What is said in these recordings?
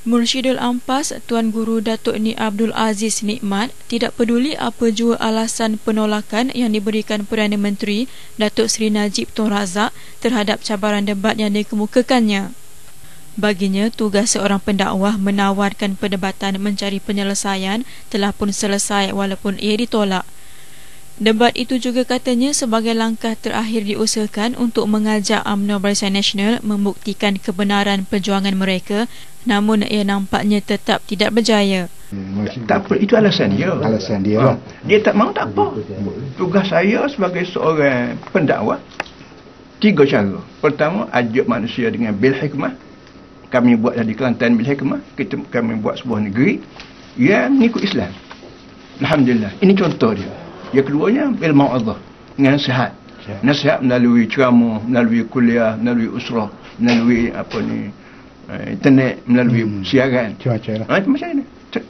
Mursyidul Ampas Tuan Guru Datuk Ni Abdul Aziz Nikmat tidak peduli apa jua alasan penolakan yang diberikan Perdana Menteri Datuk Seri Najib Tun Razak terhadap cabaran debat yang dikemukakannya. Baginya, tugas seorang pendakwah menawarkan perdebatan mencari penyelesaian telah pun selesai walaupun ia ditolak. Debat itu juga katanya sebagai langkah terakhir diusahakan untuk mengajak UMNO Barisan Nasional membuktikan kebenaran perjuangan mereka namun ia nampaknya tetap tidak berjaya. Tak apa, itu alasan dia. Alasan dia. Ha. Dia tak mahu tak apa. Tugas saya sebagai seorang pendakwah tiga cara. Pertama, ajak manusia dengan bil hikmah. Kami buat jadi Kelantan bil hikmah. Kita kami buat sebuah negeri yang mengikut Islam. Alhamdulillah. Ini contoh dia. Yang keduanya bil mau'izah dengan nasihat. Nasihat melalui ceramah, melalui kuliah, melalui usrah, melalui apa ni eh, internet, melalui hmm. siaran. Lah. Ha, macam ini.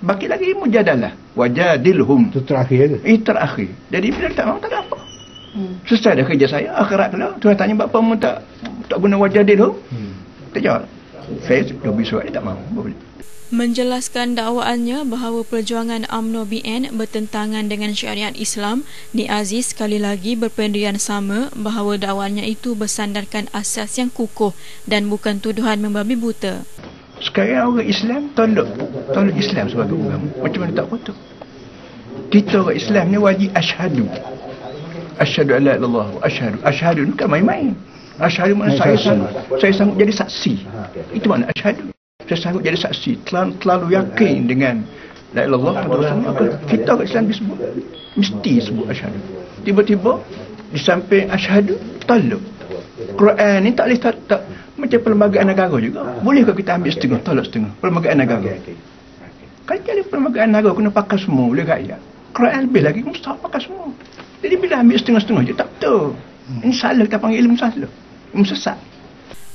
Bagi lagi mujadalah. Wajadilhum. Itu terakhir tu. Itu terakhir. Jadi bila tak mahu tak apa. Hmm. Selesai dah kerja saya. Akhirat kalau Tuhan tanya bapa mu tak tak guna wajadilhum. Hmm. Tak jawab. Saya surat dia tak mahu. Boleh menjelaskan dakwaannya bahawa perjuangan UMNO BN bertentangan dengan syariat Islam, Ni Aziz sekali lagi berpendirian sama bahawa dakwaannya itu bersandarkan asas yang kukuh dan bukan tuduhan membabi buta. Sekarang orang Islam tolak tolak Islam sebagai agama. Macam mana tak betul? Kita orang Islam ni wajib asyhadu. Asyhadu alla ilallah wa asyhadu. Asyhadu ni kan main-main. Asyhadu mana saya sanggup, saya sanggup jadi saksi. Itu mana asyhadu. Saya sanggup jadi saksi. Terlalu, terlalu yakin dengan la ilallah maka kita kat Islam disebut? Mesti sebut asyhadu. Tiba-tiba di samping asyhadu taluk. Quran ni tak boleh tak, tak. Macam perlembagaan negara juga. Boleh ke kita ambil setengah tolak setengah? Perlembagaan negara. Kan jadi perlembagaan negara kena pakai semua boleh rakyat. Quran lebih lagi mesti pakai semua. Jadi bila ambil setengah-setengah je tak betul. Ini salah kita panggil ilmu salah sesat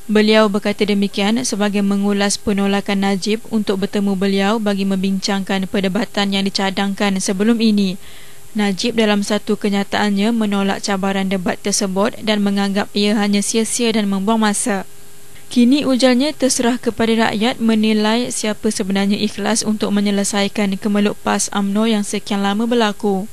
Beliau berkata demikian sebagai mengulas penolakan Najib untuk bertemu beliau bagi membincangkan perdebatan yang dicadangkan sebelum ini. Najib dalam satu kenyataannya menolak cabaran debat tersebut dan menganggap ia hanya sia-sia dan membuang masa. Kini ujarnya terserah kepada rakyat menilai siapa sebenarnya ikhlas untuk menyelesaikan kemeluk PAS UMNO yang sekian lama berlaku.